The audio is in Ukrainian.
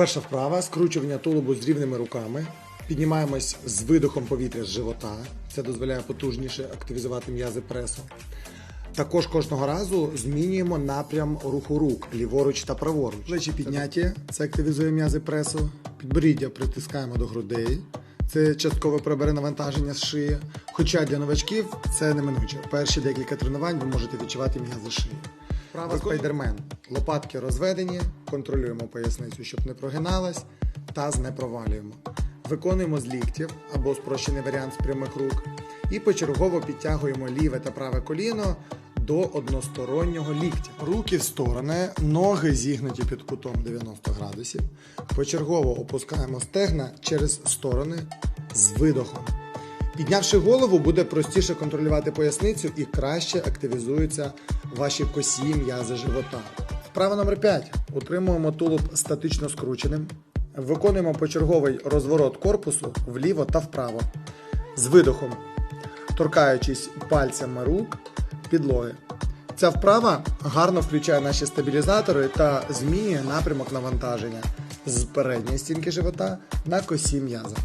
Перша вправа скручування тулубу з рівними руками. Піднімаємось з видохом повітря з живота. Це дозволяє потужніше активізувати м'язи пресу. Також кожного разу змінюємо напрям руху рук ліворуч та праворуч. Плечі підняті, це активізує м'язи пресу. Підборіддя притискаємо до грудей. Це частково прибере навантаження з шиї. Хоча для новачків це неминуче. Перші декілька тренувань ви можете відчувати м'язи шиї. Права спайдермен. Лопатки розведені, контролюємо поясницю, щоб не прогиналась, таз не провалюємо. Виконуємо з ліктів або спрощений варіант з прямих рук. І почергово підтягуємо ліве та праве коліно до одностороннього ліктя. Руки в сторони, ноги зігнуті під кутом 90 градусів. Почергово опускаємо стегна через сторони з видохом. Піднявши голову, буде простіше контролювати поясницю і краще активізуються ваші косі м'язи живота. Вправа номер 5. Утримуємо тулуб статично скрученим. Виконуємо почерговий розворот корпусу вліво та вправо. З видохом, торкаючись пальцями рук підлоги. Ця вправа гарно включає наші стабілізатори та змінює напрямок навантаження з передньої стінки живота на косі м'яза.